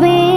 वे